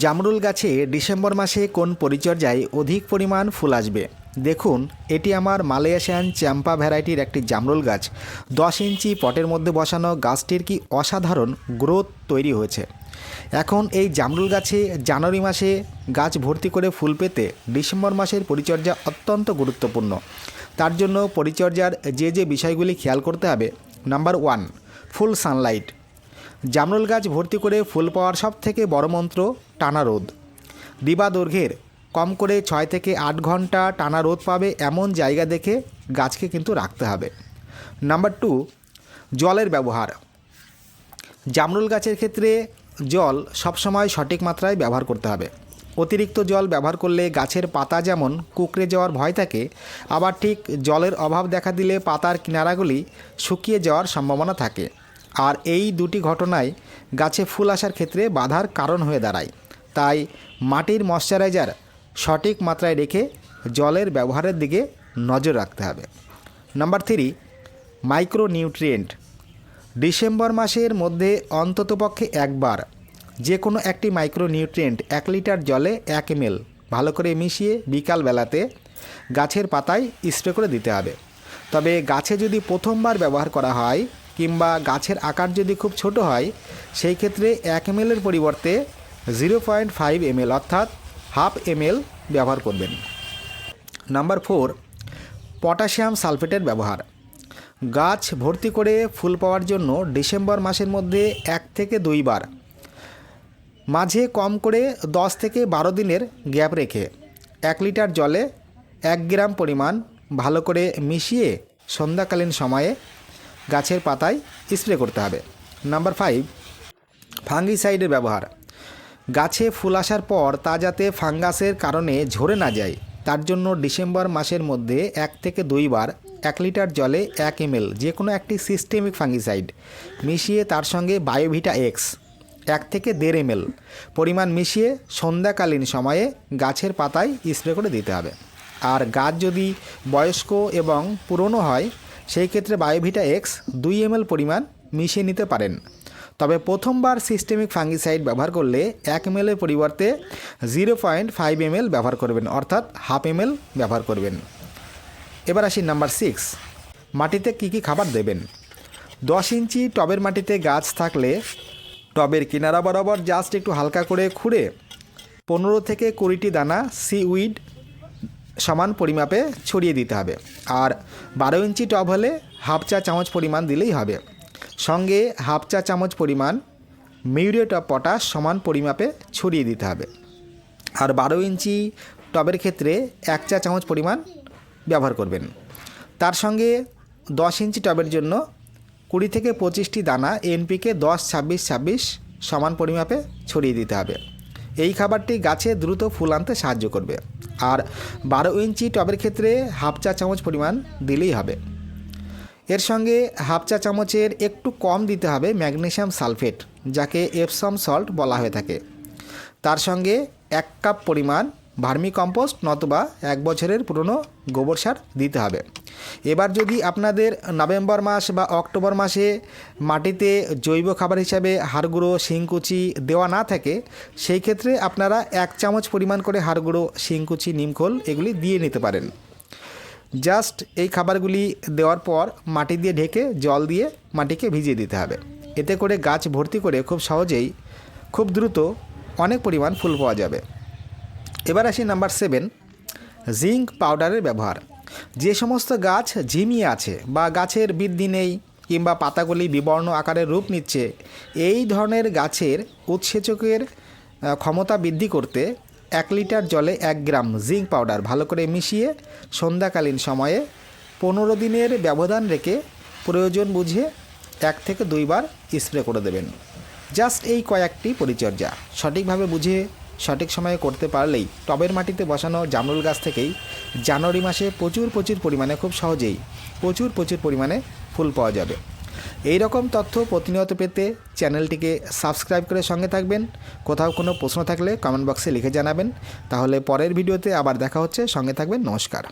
জামরুল গাছে ডিসেম্বর মাসে কোন পরিচর্যায় অধিক পরিমাণ ফুল আসবে? দেখুন, এটি আমার মালয়েশিয়ান চ্যাম্পা ভ্যারাইটির একটি জামরুল গাছ। দশ ইঞ্চি পটের মধ্যে বসানো গাছটির কি অসাধারণ গ্রোথ তৈরি হয়েছে? এখন এই জামরুল গাছে জানুয়ারি মাসে গাছ ভর্তি করে ফুল পেতে ডিসেম্বর মাসের পরিচর্যা অত্যন্ত গুরুত্বপূর্ণ। তার জন্য পরিচর্যার যে যে বিষয়গুলি খেয়াল করতে হবে, নাম্বার ওয়ান, ফুল সানলাইট। জামরুল গাছ ভর্তি করে ফুল পাওয়ার সব থেকে বড় মন্ত্র টানা রোদ। দিবা দৈর্ঘ্যের কম করে ছয় থেকে আট ঘণ্টা টানা রোদ পাবে এমন জায়গা দেখে গাছকে কিন্তু রাখতে হবে। নাম্বার টু, জলের ব্যবহার। জামরুল গাছের ক্ষেত্রে জল সবসময় সঠিক মাত্রায় ব্যবহার করতে হবে। অতিরিক্ত জল ব্যবহার করলে গাছের পাতা যেমন কুকড়ে যাওয়ার ভয় থাকে, আবার ঠিক জলের অভাব দেখা দিলে পাতার কিনারাগুলি শুকিয়ে যাওয়ার সম্ভাবনা থাকে। আর এই দুটি ঘটনায় গাছে ফুল আসার ক্ষেত্রে বাধার কারণ হয়ে দাঁড়ায়। তাই মাটির ময়শ্চারাইজার সঠিক মাত্রায় রেখে জলের ব্যবহারের দিকে নজর রাখতে হবে। Number three micronutrient December মাসের মধ্যে অন্ততপক্ষে একবার যে কোনো একটি মাইক্রো নিউট্রিয়েন্ট এক লিটার জলে এক এমএল ভালো করে মিশিয়ে বিকাল বেলাতে গাছের পাতায় স্প্রে করে দিতে হবে। তবে গাছে যদি প্রথমবার ব্যবহার করা হয় কিংবা গাছের আকার যদি খুব ছোট হয়, সেই ক্ষেত্রে এক এমএলের পরিবর্তে জিরো পয়েন্ট ফাইভ এমএল অর্থাৎ হাফ এমএল ব্যবহার করবেন। নাম্বার ফোর, পটাশিয়াম সালফেটের ব্যবহার। গাছ ভর্তি করে ফুল পাওয়ার জন্য ডিসেম্বর মাসের মধ্যে এক থেকে দুইবার মাঝে কম করে দশ থেকে বারো দিনের গ্যাপ রেখে এক লিটার জলে এক গ্রাম পরিমাণ ভালো করে মিশিয়ে সন্ধ্যাকালীন সময়ে গাছের পাতায় স্প্রে করতে হবে। নাম্বার ফাইভ, ফাঙ্গিসাইডের ব্যবহার। গাছে ফুল আসার পর তা যাতে ফাঙ্গাসের কারণে ঝরে না যায়, তার জন্য ডিসেম্বর মাসের মধ্যে এক থেকে দুইবার এক লিটার জলে এক এমএল যে কোনো একটি সিস্টেমিক ফাঙ্গিসাইড মিশিয়ে তার সঙ্গে বায়োভিটা এক্স এক থেকে দেড় এমএল পরিমাণ মিশিয়ে সন্ধ্যাকালীন সময়ে গাছের পাতায় স্প্রে করে দিতে হবে। আর গাছ যদি বয়স্ক এবং পুরনো হয়, সেই ক্ষেত্রে বায়োভিটা এক্স দুই এমএল পরিমাণ মিশিয়ে নিতে পারেন। তবে প্রথমবার সিস্টেমিক ফাঙ্গিসাইড ব্যবহার করলে এক এম এর পরিবর্তে জিরো পয়েন্ট ফাইভ এম ব্যবহার করবেন, অর্থাৎ হাফ এম এল ব্যবহার করবেন। এবার আসি নাম্বার সিক্স মাটিতে কী কী খাবার দেবেন? দশ ইঞ্চি টবের মাটিতে গাছ থাকলে টবের কিনারা বরাবর জাস্ট একটু হালকা করে খুঁড়ে পনেরো থেকে কুড়িটি দানা সি উইড সমান পরিমাপে ছড়িয়ে দিতে হবে। আর বারো ইঞ্চি টব হলে হাফ চা চামচ পরিমাণ দিলেই হবে। সঙ্গে হাফ চা চামচ পরিমাণ মিউরেট অফ পটাশ সমান পরিমাপে ছড়িয়ে দিতে হবে। আর বারো ইঞ্চি টবের ক্ষেত্রে এক চা চামচ পরিমাণ ব্যবহার করবেন। তার সঙ্গে দশ ইঞ্চি টবের জন্য কুড়ি থেকে পঁচিশটি দানা এনপিকে দশ, ছাব্বিশ ছাব্বিশ সমান পরিমাপে ছড়িয়ে দিতে হবে। এই খাবারটি গাছে দ্রুত ফুল আনতে সাহায্য করবে। আর বারো ইঞ্চি টবের ক্ষেত্রে হাফ চা চামচ পরিমাণ দিলেই হবে। এর সঙ্গে হাফ চা চামচের একটু কম দিতে হবে ম্যাগনেশিয়াম সালফেট, যাকে এপসাম সল্ট বলা হয়ে থাকে। তার সঙ্গে এক কাপ পরিমাণ ভার্মি কম্পোস্ট নতুবা এক বছরের পুরনো গোবর সার দিতে হবে। এবার যদি আপনাদের নভেম্বর মাস বা অক্টোবর মাসে মাটিতে জৈব খাবার হিসাবে হাড়গুঁড়ো, শিংকুচি দেওয়া না থাকে, সেই ক্ষেত্রে আপনারা এক চামচ পরিমাণ করে হাড়গুঁড়ো, শিংকুচি, নিমখোল এগুলি দিয়ে নিতে পারেন। জাস্ট এই খাবারগুলি দেওয়ার পর মাটি দিয়ে ঢেকে জল দিয়ে মাটিকে ভিজিয়ে দিতে হবে। এতে করে গাছ ভর্তি করে খুব সহজেই খুব দ্রুত অনেক পরিমাণ ফুল পাওয়া যাবে। এবার আসি নাম্বার সেভেন, জিঙ্ক পাউডারের ব্যবহার। যে সমস্ত গাছ ঝিমিয়ে আছে বা গাছের বৃদ্ধি নেই কিংবা পাতাগুলি বিবর্ণ আকারের রূপ নিচ্ছে, এই ধরনের গাছের উৎসেচকের ক্ষমতা বৃদ্ধি করতে এক লিটার জলে এক গ্রাম জিঙ্ক পাউডার ভালো করে মিশিয়ে সন্ধ্যাকালীন সময়ে পনেরো দিনের ব্যবধান রেখে প্রয়োজন বুঝে এক থেকে দুইবার স্প্রে করে দেবেন। জাস্ট এই কয়েকটি পরিচর্যা। সঠিকভাবে বুঝে, সঠিক সময়ে করতে পারলেই টবের মাটিতে বসানো জামরুল গাছ থেকেই জানুয়ারি মাসে প্রচুর প্রচুর পরিমাণে, খুব সহজেই প্রচুর প্রচুর পরিমাণে ফুল পাওয়া যাবে। এই রকম তথ্য প্রতিনিয়ত পেতে চ্যানেলটিকে সাবস্ক্রাইব করে সঙ্গে থাকবেন। কোথাও কোনো প্রশ্ন থাকলে কমেন্ট বক্সে লিখে জানাবেন। তাহলে পরের ভিডিওতে আবার দেখা হচ্ছে। সঙ্গে থাকবেন। নমস্কার।